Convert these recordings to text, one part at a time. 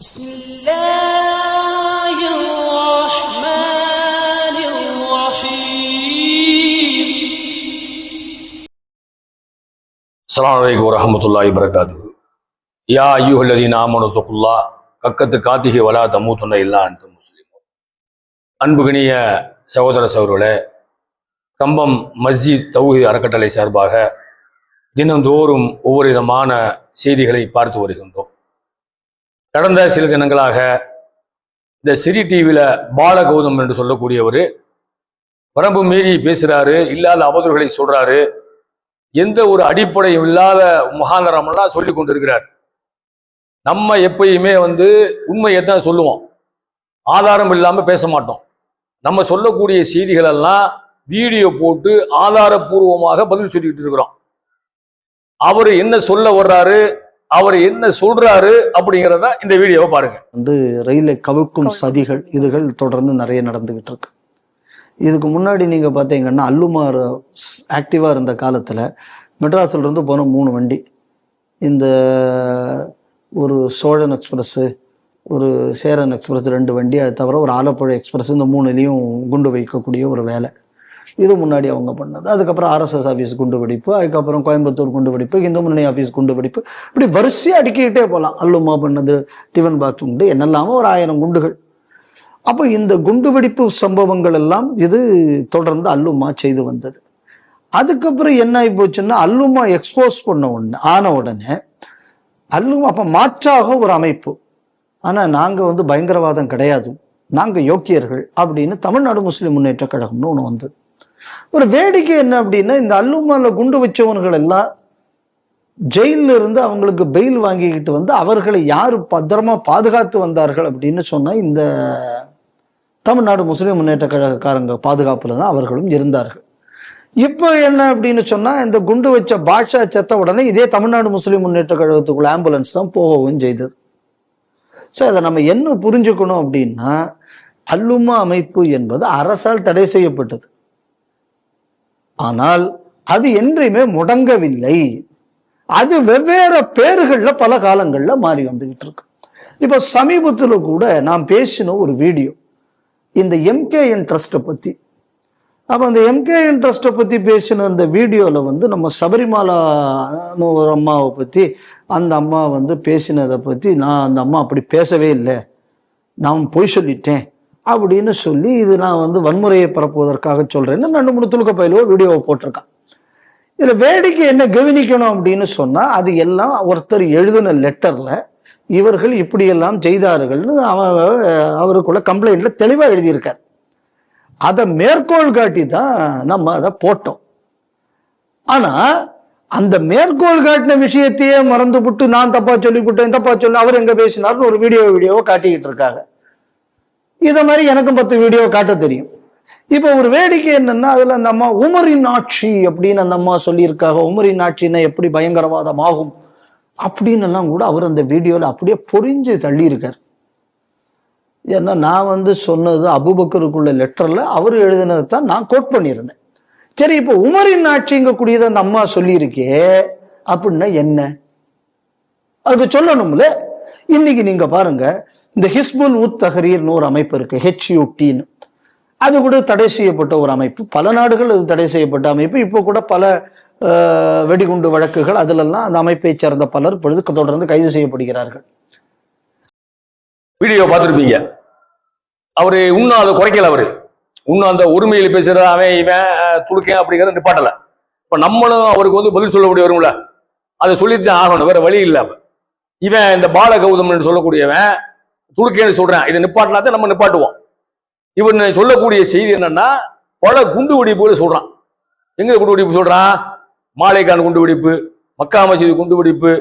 بسم الله الرحمن الرحيم அஸ்ஸலாமு அலைக்கும் வரஹ்மத்துல்லாஹி வரகாத்துஹு யா அய்யுஹல்லதீன ஆமனு தக்குல்லா கக்கத்து காத்திகி வலா தமூத்துன்ன இல்லா அன்து முஸ்லிமோன் அன்புகினிய சகோதர சகோதரர்களே கம்பம் மஸ்ஜித் தௌஹீத் அறக்கட்டளை சார்பாக தினந்தோறும் ஒவ்வொரு விதமான செய்திகளை பார்த்து வருகின்றோம் கடந்த சில தினங்களாக இந்த சிறி டிவியில் பாலகௌதம் என்று சொல்லக்கூடியவர் வரம்பு மீறி பேசுகிறாரு இல்லாத அவதூறுகளை சொல்கிறாரு எந்த ஒரு அடிப்படையும் இல்லாத முகாந்தரமெல்லாம் சொல்லி கொண்டிருக்கிறார். நம்ம எப்பயுமே வந்து உண்மையை தான் சொல்லுவோம். ஆதாரம் இல்லாமல் பேச மாட்டோம். நம்ம சொல்லக்கூடிய செய்திகளெல்லாம் வீடியோ போட்டு ஆதாரபூர்வமாக பதில் சொல்லிக்கிட்டு இருக்கிறோம். அவர் என்ன சொல்ல வர்றாரு அவர் என்ன சொல்றாரு அப்படிங்கிறத இந்த வீடியோவை பாருங்க. வந்து ரயிலை கவிழ்க்கும் சதிகள் இதுகள் தொடர்ந்து நிறைய நடந்துகிட்டு இருக்கு. இதுக்கு முன்னாடி நீங்க பார்த்தீங்கன்னா அல்லுமார் ஆக்டிவா இருந்த காலத்துல மெட்ராஸ்ல இருந்து போன மூணு வண்டி. இந்த ஒரு சோழன் எக்ஸ்பிரஸ் ஒரு சேரன் எக்ஸ்பிரஸ் ரெண்டு வண்டி. அது தவிர ஒரு ஆலப்புழை எக்ஸ்பிரஸ் இந்த மூணுலேயும் குண்டு வைக்கக்கூடிய ஒரு வேலை. இது முன்னாடி அவங்க பண்ணது. அதுக்கப்புறம் ஆர்எஸ்எஸ் ஆஃபீஸ் குண்டு வெடிப்பு அதுக்கப்புறம் கோயம்புத்தூர் குண்டு வெடிப்பு இந்து முன்னணி ஆஃபீஸ் குண்டு வெடிப்பு. இப்படி வரிசையாக அடுக்கிக்கிட்டே போகலாம் அல்லுமா பண்ணது டிஃபன் பாக்ஸ் குண்டு என்னெல்லாமோ ஒரு ஆயிரம் குண்டுகள். அப்போ இந்த குண்டு வெடிப்பு சம்பவங்கள் எல்லாம் இது தொடர்ந்து அல்லுமா செய்து வந்தது. அதுக்கப்புறம் என்ன ஆகி போச்சுன்னா அல்லுமா எக்ஸ்போஸ் பண்ண உடனே ஆன உடனே அல்லுமா அப்போ மாற்றாக ஒரு அமைப்பு. ஆனால் நாங்கள் வந்து பயங்கரவாதம் கிடையாது. நாங்கள் யோக்கியர்கள் அப்படின்னு தமிழ்நாடு முஸ்லீம் முன்னேற்ற கழகம்னு ஒன்று வந்தது. ஒரு வேடிக்கை என்ன அப்படின்னா இந்த அல்லுமால குண்டு வச்சவன்கள் எல்லாம் ஜெயிலில் இருந்து அவங்களுக்கு பெயில் வாங்கிக்கிட்டு வந்து அவர்களை யார் பத்திரமா பாதுகாத்து வந்தார்கள் அப்படின்னு சொன்னால் இந்த தமிழ்நாடு முஸ்லீம் முன்னேற்ற கழகக்காரங்க பாதுகாப்பில் தான் அவர்களும் இருந்தார்கள். இப்போ என்ன அப்படின்னு சொன்னால் இந்த குண்டு வச்ச பாஷா செத்த உடனே இதே தமிழ்நாடு முஸ்லீம் முன்னேற்ற கழகத்துக்குள்ள ஆம்புலன்ஸ் தான் போகவும் செய்தது. ஸோ அதை நம்ம என்ன புரிஞ்சுக்கணும் அப்படின்னா அல்லுமா அமைப்பு என்பது அரசால் தடை செய்யப்பட்டது. ஆனால் அது என்றையுமே முடங்கவில்லை. அது வெவ்வேறு பேர்களில் பல காலங்களில் மாறி வந்துகிட்டு இருக்கு இப்போ சமீபத்தில் கூட நான் பேசின ஒரு வீடியோ இந்த எம்கேஎன் ட்ரஸ்ட்டை பற்றி அப்போ அந்த எம்கேஎன் ட்ரஸ்ட்டை பற்றி பேசின அந்த வீடியோவில் வந்து நம்ம சபரிமாலான்னு ஒரு அம்மாவை பற்றி அந்த அம்மா வந்து பேசினதை பற்றி நான் அந்த அம்மா அப்படி பேசவே இல்லை. நான் பொய் சொல்லிட்டேன். அப்படின்னு சொல்லி இது நான் வந்து வன்முறையை பரப்புவதற்காக சொல்கிறேன்னு ரெண்டு மூணு துளுக்க பயிலுவோ வீடியோவை போட்டிருக்கான். இதில் வேடிக்கை என்ன கவனிக்கணும் அப்படின்னு சொன்னால் அது எல்லாம் ஒருத்தர் எழுதின லெட்டரில் இவர்கள் இப்படியெல்லாம் செய்தார்கள்னு அவன் அவருக்குள்ள கம்ப்ளைண்ட்டில் தெளிவாக எழுதியிருக்கார். அதை மேற்கோள் காட்டி தான் நம்ம அதை போட்டோம். ஆனால் அந்த மேற்கோள் காட்டின விஷயத்தையே மறந்து விட்டு நான் தப்பா சொல்லிவிட்டேன் தப்பா சொல்லி அவர் எங்கே பேசினார்னு ஒரு வீடியோ வீடியோவை காட்டிக்கிட்டு இருக்காங்க. இதை மாதிரி எனக்கும் பத்து வீடியோ காட்ட தெரியும். இப்போ ஒரு வேடிக்கை என்னன்னா அதுல அந்த அம்மா உமரின் ஆட்சி அப்படின்னு அந்த அம்மா சொல்லியிருக்காங்க. உமரின் ஆட்சினா எப்படி பயங்கரவாதம் ஆகும் அப்படின்னு எல்லாம் கூட அவர் அந்த வீடியோவில் அப்படியே பொறிஞ்சு தள்ளியிருக்கார். ஏன்னா நான் வந்து சொன்னது அபுபக்கருக்குள்ள லெட்டரில் அவர் எழுதினதை தான் நான் கோட் பண்ணியிருந்தேன். சரி இப்போ உமரின் ஆட்சிங்கக்கூடியதை அந்த அம்மா சொல்லியிருக்கே அப்படின்னா என்ன? அதுக்கு சொல்லணும்ல? இன்னைக்கு நீங்க பாருங்க இந்த ஹிஸ்புல் உத் தஹரீர்னு ஒரு அமைப்பு இருக்கு ஹெச்யூடின்னு அது கூட தடை செய்யப்பட்ட ஒரு அமைப்பு. பல நாடுகள் அது தடை செய்யப்பட்ட அமைப்பு. இப்போ கூட பல வெடிகுண்டு வழக்குகள் அதிலெல்லாம் அந்த அமைப்பை சேர்ந்த பலர் பொழுது தொடர்ந்து கைது செய்யப்படுகிறார்கள். வீடியோ பார்த்துருப்பீங்க. அவரு இன்னும் அதை குறைக்கல அவரு. இன்னும் அந்த உரிமையில் பேசுகிற அவன் இவன் அஹ், துடுக்கேன் அப்படிங்கிறத நிப்பாட்டலை. இப்போ நம்மளும் அவருக்கு வந்து பதில் சொல்லக்கூடிய வரும்ல அதை சொல்லித்தான் ஆகணும் வேற வழி இல்லை இவன் இந்த பால கௌதம்னு சொல்லக்கூடியவன் துடுக்கேன்னு சொல்றேன். இதை நிப்பாட்டினா தான் நம்ம நிப்பாட்டுவோம். இவன் சொல்லக்கூடிய செய்தி என்னன்னா பல குண்டு வெடிப்புகளை சொல்றான். எங்க குண்டு வெடிப்பு சொல்றான் மாலைக்கான் குண்டு வெடிப்பு மக்கா மசீது குண்டு வெடிப்பு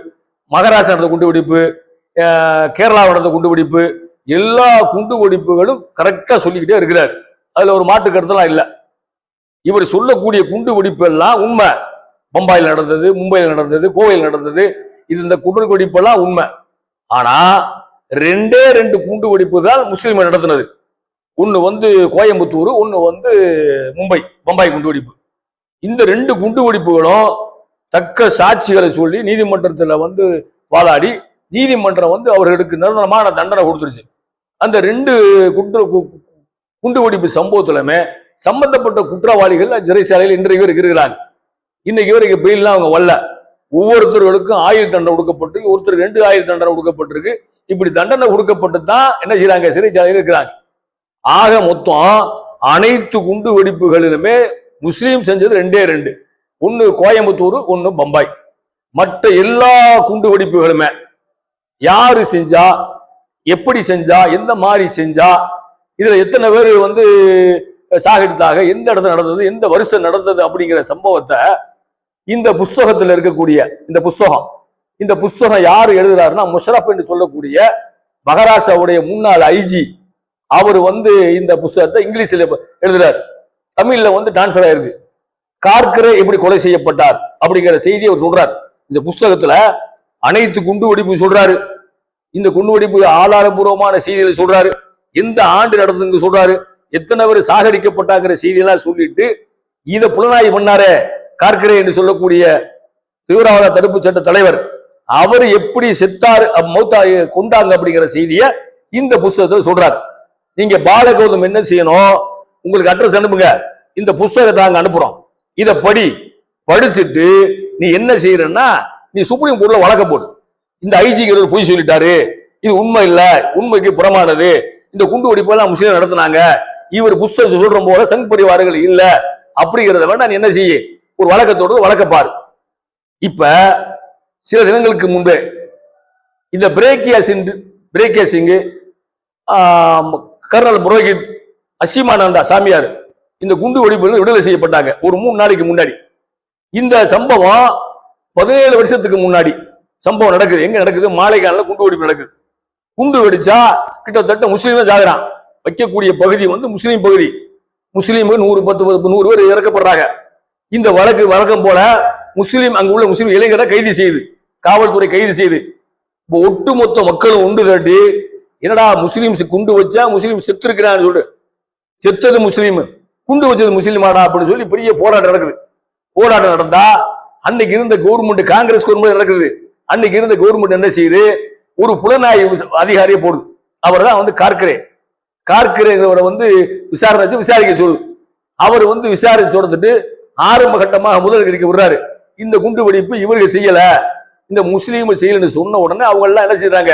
மகாராஷ்டிரா நடந்த குண்டு வெடிப்பு கேரளா நடந்த குண்டு வெடிப்பு எல்லா குண்டு வெடிப்புகளும் கரெக்டாக சொல்லிக்கிட்டே இருக்கிறார். அதுல ஒரு மாட்டு கருத்தெல்லாம் இல்லை. இவர் சொல்லக்கூடிய குண்டு வெடிப்பு எல்லாம் உண்மை. பம்பாயில் நடந்தது மும்பையில் நடந்தது கோவையில் நடந்தது இது இந்த குண்டு வெடிப்பெல்லாம் உண்மை. ஆனா ரெண்டே ரெண்டு குண்டு வெடிப்பு தான் முஸ்லீம் நடத்தினது. ஒன்று வந்து கோயம்புத்தூர் ஒன்று வந்து மும்பை பம்பாய் குண்டு வெடிப்பு. இந்த ரெண்டு குண்டு வெடிப்புகளும் தக்க சாட்சிகளை சொல்லி நீதிமன்றத்தில் வந்து வாதாடி நீதிமன்றம் வந்து அவர்களுக்கு நிரந்தரமான தண்டனை கொடுத்துருச்சு. அந்த ரெண்டு குற்ற கு- குண்டு வெடிப்பு சம்பவத்திலுமே சம்பந்தப்பட்ட குற்றவாளிகள் சிறைச்சாலையில் இன்றைக்கு வரைக்கும் இருக்கிறாங்க. இன்னைக்கு வரைக்கும் பெயிலாம் அவங்க வரல. ஒவ்வொருத்தர்களுக்கும் ஆயுள் தண்டனை கொடுக்கப்பட்டு ஒருத்தருக்கு ரெண்டு ஆயுள் தண்டனை கொடுக்கப்பட்டிருக்கு. இப்படி தண்டனை கொடுக்கப்பட்டு தான் என்ன செய்யறாங்க சிறைச்சாலையில் இருக்கிறாங்க. ஆக மொத்தம் அனைத்து குண்டு வெடிப்புகளிலுமே முஸ்லீம் செஞ்சது ரெண்டே ரெண்டு. ஒன்று கோயம்புத்தூர் ஒன்று பம்பாய். மற்ற எல்லா குண்டு வெடிப்புகளுமே யாரு செஞ்சா எப்படி செஞ்சா எந்த மாதிரி செஞ்சா இதுல எத்தனை பேர் வந்து சாகடித்தாக எந்த இடத்துல நடந்தது எந்த வருஷம் நடந்தது அப்படிங்கிற சம்பவத்தை இந்த புஸ்தகத்துல இருக்கக்கூடிய இந்த புஸ்தகம் இந்த புஸ்தகம் யார் எழுதுறாருன்னா முஷரப் என்று சொல்லக்கூடிய மகாராஷ்டிராவுடைய முன்னாள் ஐஜி. அவர் வந்து இந்த புஸ்தகத்தை இங்கிலீஷில் எழுதுறார். தமிழ்ல வந்து டிரான்ஸ்ஃபர் ஆயிருக்கு. கார்கரே எப்படி கொலை செய்யப்பட்டார் அப்படிங்கிற செய்தியை அவர் சொல்றார். இந்த புஸ்தகத்துல அனைத்து குண்டு வெடிப்பு சொல்றாரு. இந்த குண்டு வெடிப்பு ஆதாரபூர்வமான செய்திகளை சொல்றாரு. எந்த ஆண்டு நடந்ததுன்னு சொல்றாரு. எத்தனை பேர் சாகடிக்கப்பட்டாங்கிற செய்தியெல்லாம் சொல்லிட்டு இதை புலனாய்வு பண்ணாரே. கார்கரே என்று சொல்லக்கூடிய தீவிரவாத தடுப்பு சட்ட தலைவர் அவர் எப்படி செத்தார் மௌத்தா கொண்டாங்க அப்படிங்கிற செய்தியை இந்த புஸ்தகத்தில் சொல்றாரு. நீங்க பாலகௌதம் என்ன செய்யணும்? உங்களுக்கு அட்ரஸ் அனுப்புங்க. இந்த புஸ்தகத்தை நாங்கள் அனுப்புறோம். இதை படி படிச்சுட்டு நீ என்ன செய்யறன்னா நீ சுப்ரீம் கோர்ட்ல வழக்க போடு. இந்த ஐஜிக்கு பொய் சொல்லிட்டாரு. இது உண்மை இல்லை. உண்மைக்கு புறமானது. இந்த குண்டு வெடிப்பெல்லாம் முஸ்லீம் நடத்துனாங்க. இவர் புஸ்தகம் சொல்ற போல சங் பரிவாரங்கள் இல்லை. அப்படிங்கிறத வேண்டாம் நீ என்ன செய்ய? ஒரு வழக்கத்தோடு வழக்கப்பாரு இப்ப சில தினங்களுக்கு முன்பே இந்த பிரேக்கியா சிங் கர்னல் புரோஹித் அசிமானந்தா சாமியார் இந்த குண்டு வெடிப்பு விடுதலை செய்யப்பட்டாங்க. ஒரு மூணு நாளைக்கு முன்னாடி. இந்த சம்பவம் பதினேழு வருஷத்துக்கு முன்னாடி சம்பவம் நடக்குது. எங்க நடக்குது? மாலைக்காலில் குண்டு வெடிப்பு நடக்குது. குண்டு வெடிச்சா கிட்டத்தட்ட முஸ்லீமே சாகுறான். வைக்கக்கூடிய பகுதி வந்து முஸ்லீம் பகுதி. முஸ்லீம் நூறு பத்து பத்து நூறு பேர் இறக்கப்படுறாங்க. இந்த வழக்கு வழக்கம் போல முஸ்லீம் அங்கு உள்ள முஸ்லீம் இளைஞரை கைது செய்யுது காவல்துறை கைது செய்து இப்போ ஒட்டுமொத்த மக்களும் உண்டு திரட்டி என்னடா முஸ்லீம்ஸ் குண்டு வச்சா முஸ்லீம் செத்துருக்கிறான்னு சொல்லிட்டு செத்தது முஸ்லீம் குண்டு வச்சது முஸ்லீமாடா அப்படின்னு சொல்லி பெரிய போராட்டம் நடக்குது. போராட்டம் நடந்தா அன்னைக்கு இருந்த கவர்மெண்ட் காங்கிரஸ் கவர்மெண்ட் நடக்குது. அன்னைக்கு இருந்த கவர்மெண்ட் என்ன செய்யுது? ஒரு புலனாய்வு அதிகாரியை போடுது. அவர் தான் வந்து கார்கரே கார்கரேங்கிறவரை வந்து விசாரணை வச்சு விசாரிக்க சொல்லுது. அவர் வந்து விசாரிச்சு தொடர்ந்துட்டு ஆரம்ப கட்டமாக முதலமைச்சருக்கு விடுறாரு. இந்த குண்டு வெடிப்பு இவர்கள் செய்யல. இந்த முஸ்லீம் செய்யலன்னு சொன்ன உடனே அவங்க எல்லாம் என்ன செய்யறாங்க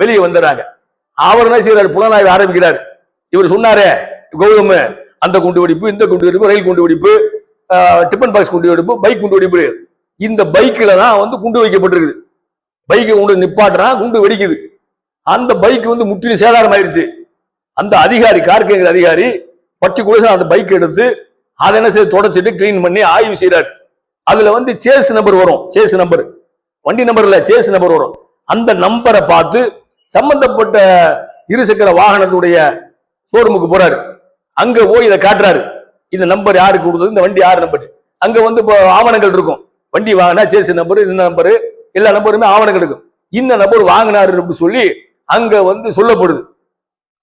வெளியே வந்துடுறாங்க அவர் என்ன செய்யறாரு புலனாய்வு ஆரம்பிக்கிறார். இவர் சொன்னாரே கௌதம் அந்த குண்டு வெடிப்பு இந்த குண்டு வெடிப்பு ரயில் குண்டு வெடிப்பு டிஃபன் பாக்ஸ் குண்டு வெடிப்பு பைக் குண்டு வெடிப்பு. இந்த பைக்கில் தான் வந்து குண்டு வைக்கப்பட்டிருக்குது. பைக்கை கொண்டு நிப்பாட்டுறான் குண்டு வெடிக்குது. அந்த பைக் வந்து முற்றிலும் சேதாரம் ஆயிடுச்சு அந்த அதிகாரி கார்கேங்கிற அதிகாரி பர்டிகுலர் அந்த பைக் எடுத்து அதை என்ன செய்ய தொடச்சிட்டு கிளீன் பண்ணி ஆய்வு செய்கிறார் அதுல வந்து சேஸ் நம்பர் வரும். சேஸ் நம்பர் வண்டி நம்பர் இல்லை சேஸ் நம்பர் வரும். அந்த நம்பரை பார்த்து சம்பந்தப்பட்ட இருசக்கர வாகனத்துடைய ஷோரூமுக்கு போறாரு. அங்க போய் இதை காட்டுறாரு. இந்த நம்பர் யாருக்கு கொடுத்தது? இந்த வண்டி யார் நம்பர் அங்க வந்து இப்போ ஆவணங்கள் இருக்கும். வண்டி வாங்கினா சேஸ் நம்பர் இந்த நம்பர் எல்லா நம்பருமே ஆவணங்கள் இருக்கும். இந்த நம்பர் வாங்கினாரு அப்படின்னு சொல்லி அங்க வந்து சொல்லப்படுது.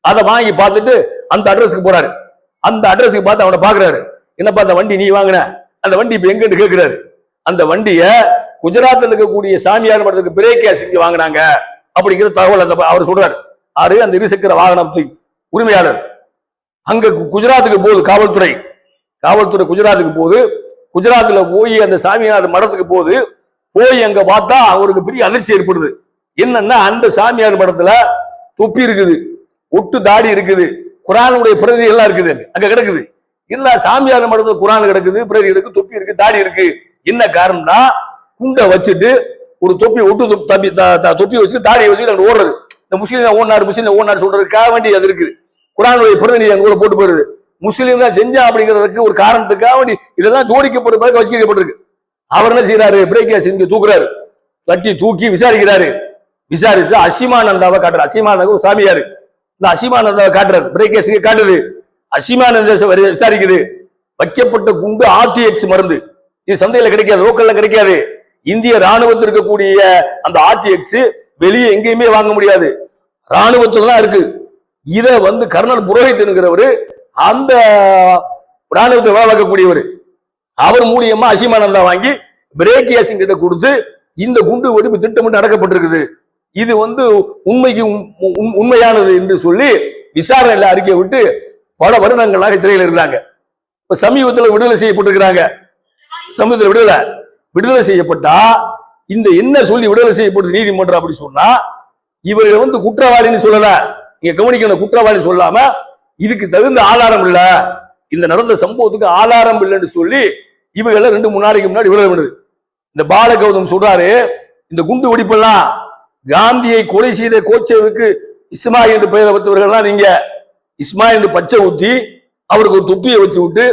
அதை வாங்கி பார்த்துட்டு அந்த அட்ரஸுக்கு போறாரு. அந்த அட்ரஸுக்கு பார்த்து அவனை பாக்குறாரு என்னப்பா அந்த வண்டி நீ வாங்கின? அந்த வண்டி இப்ப எங்கன்னு கேட்கிறாரு அந்த வண்டியை குஜராத்தில் இருக்கக்கூடிய சாமியார் மடத்துக்கு பிரேக்கியா செஞ்சு வாங்கினாங்க அப்படிங்கிற தகவல் அந்த அவர் சொல்றாரு. ஆறு அந்த இருசக்கர வாகனத்தை உரிமையாளர். அங்க கு- குஜராத்துக்கு போகுது காவல்துறை. காவல்துறை குஜராத்துக்கு போகுது. குஜராத்தில் போய் அந்த சாமியார் மடத்துக்கு போகுது. போய் அங்க பார்த்தா அவருக்கு பெரிய அதிர்ச்சி ஏற்படுது. என்னன்னா அந்த சாமியார் மடத்துல தொப்பி இருக்குது. ஒட்டு தாடி இருக்குது. குரானுடைய பிரதி எல்லாம் இருக்குது அங்க கிடக்குது. இல்ல சாமியார் மடத்துல குரான் கிடக்குது பிரதி இருக்கு தொப்பி இருக்கு தாடி இருக்கு. என்ன காரணம்னா குண்டை வச்சுட்டு ஒரு தொப்பி ஒட்டு தொப்பி தப்பி தொப்பி வச்சுட்டு தாடியை வச்சுட்டு அங்க ஓடுறது. இந்த முஸ்லீம் ஓடினாரு முஸ்லீம் ஓனார் சொல்றதுக்காக வேண்டி அது இருக்குது. குரானுடைய பிரதிநிதி அங்க கூட போட்டு போயிருது முஸ்லீம் தான் செஞ்சா அப்படிங்கிறதுக்கு ஒரு காரணத்துக்காக வேண்டி இதெல்லாம் ஜோடிக்கப்படுற வச்சுக்கப்பட்டிருக்கு அவர் என்ன செய்யறாரு பிரேக்கியா செஞ்சு தூக்குறாரு. தட்டி தூக்கி விசாரிக்கிறாரு. விசாரிச்சு அசிமானந்தாவை காட்டுறாரு. அசிமானந்தா ஒரு சாமியாரு. இந்த அசிமானந்தாவை காட்டுறாரு. பிரேக்கியாஸுக்கு காட்டுது. அசிமான விசாரிக்குது. வைக்கப்பட்ட குண்டு ஆர்டிஎக்ஸ் மருந்து. இது சந்தையில கிடைக்காது லோக்கல்ல கிடைக்காது. இந்திய ராணுவத்தில் இருக்கக்கூடிய அந்த ஆர்டிஎக்ஸ் வெளியே எங்கேயுமே வாங்க முடியாது. ராணுவத்தில் தான் இருக்கு. இதை வந்து கர்னல் புரோஹித்ங்கிறவரு அந்த ராணுவத்தை வேலை பார்க்கக்கூடியவர். அவர் மூலியமா அசிமானந்தா வாங்கி பிரேக்கியா கிட்ட கொடுத்து இந்த குண்டு வெடிப்பு திட்டமிட்டு நடக்கப்பட்டிருக்குது. இது வந்து உண்மைக்கு உண்மையானது என்று சொல்லி விசாரணையில் அறிக்கை விட்டு பல வருடங்களாக சிறையில் இருக்கிறாங்க இப்ப சமீபத்தில் விடுதலை செய்யப்பட்டிருக்கிறாங்க. சமீபத்தில் விடுதலை. விடுதலை செய்யப்பட்டா இந்த என்ன சொல்லி விடுதலை செய்யப்பட்டு நீதிமன்றம் அப்படி சொன்னா இவர்கள் வந்து குற்றவாளின்னு சொல்லல. இங்க கவனிக்கணும் குற்றவாளி சொல்லாம இதுக்கு தகுந்த ஆதாரம் இல்ல. இந்த நடந்த சம்பவத்துக்கு ஆதாரம் இல்லைன்னு சொல்லி இவங்கள ரெண்டு மூணு நாளைக்கு முன்னாடி விடுதலை பண்ணுது. இந்த பாலகௌதம் சொல்றாரு இந்த குண்டு வெடிப்பெல்லாம் காந்தியை கொலை செய்த கோச்சேவுக்கு இஸ்மா என்று பெயரை வைத்தவர்கள்லாம் நீங்க. இஸ்மாயில் பச்சை ஊத்தி அவருக்கு ஒரு தொப்பியை வச்சு விட்டு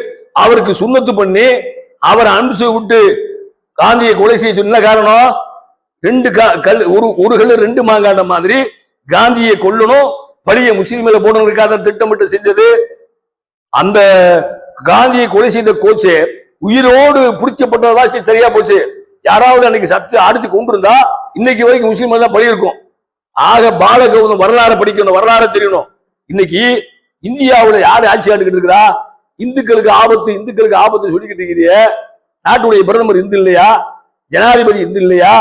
அவருக்கு சுண்ணத்து பண்ணி அவரை அனுப்பிச்சு விட்டு காந்தியை கொலை செய்ய சொன்ன காரணம் ரெண்டு கல் ஒரு ஒரு கல் ரெண்டு மாங்காண்ட மாதிரி காந்தியை கொல்லணும் பழிய முஸ்லீம் மேல போடணுக்காக திட்டமிட்டு செஞ்சது. அந்த காந்தியை கொலை செய்த கோச்சே உயிரோடு பிடிச்சப்பட்ட வாசி சரியா போச்சு. யாராவது அன்னைக்கு சத்து அடிச்சு கொண்டிருந்தா இன்னைக்கு வரைக்கும் முஸ்லீம் தான் பழி இருக்கும். ஆக பாலகௌதம் வரலாறு படிக்கணும் வரலாறு தெரியணும். இன்னைக்கு இந்தியாவில் யார் ஆட்சி ஆண்டுகிட்டு இருக்கிறா இந்துக்களுக்கு ஆபத்து இந்துக்களுக்கு ஆபத்து சொல்லிக்கிட்டு இருக்கிறிய. நாட்டுடைய பிரதமர் இந்து இல்லையா? ஜனாதிபதி இந்து இல்லையா?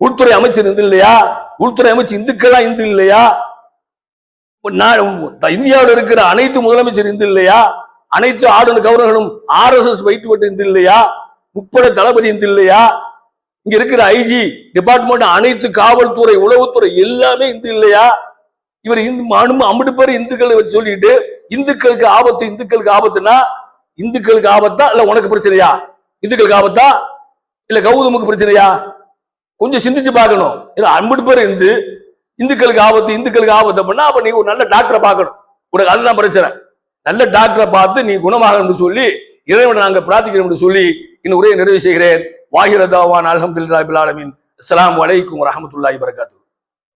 உள்துறை அமைச்சர் இந்து இல்லையா? உள்துறை அமைச்சர் இந்துக்கள்லாம் இந்து இல்லையா? நான் இந்தியாவில் இருக்கிற அனைத்து முதலமைச்சர் இந்து இல்லையா? அனைத்து ஆளுநர் கவர்னர்களும் ஆர் எஸ் எஸ் வைத்துவிட்டு இந்து இல்லையா? முப்படை தளபதி இந்து இல்லையா? இங்க இருக்கிற ஐஜி டிபார்ட்மெண்ட் அனைத்து காவல்துறை உளவுத்துறை எல்லாமே இந்து இல்லையா? இவர் இந்து அனும அம்பது பேர் இந்துக்களை வச்சு சொல்லிட்டு இந்துக்களுக்கு ஆபத்து இந்துக்களுக்கு ஆபத்துனா இந்துக்களுக்கு ஆபத்தா இல்ல உனக்கு பிரச்சனையா? இந்துக்களுக்கு ஆபத்தா? இல்ல கௌதமுக்கு பிரச்சனையா? கொஞ்சம் சிந்திச்சு பார்க்கணும். இல்ல அம்பது பேர் இந்து இந்துக்களுக்கு ஆபத்து இந்துக்களுக்கு ஆபத்து அப்படின்னா அப்ப நீ ஒரு நல்ல டாக்டரை பார்க்கணும். உனக்கு அதுதான் பிரச்சனை. நல்ல டாக்டரை பார்த்து நீ குணமாகணும்னு சொல்லி இறைவனை நாங்கள் பிரார்த்திக்கிறோம் சொல்லி இந்த உரையை நிறைவு செய்கிறேன். வாகிரதாவான் அலமதுல்லாஹிபில் ஆலமீன். அஸ்ஸலாமு அலைக்கும் வரஹ்மத்துல்லாஹி வரகாத்து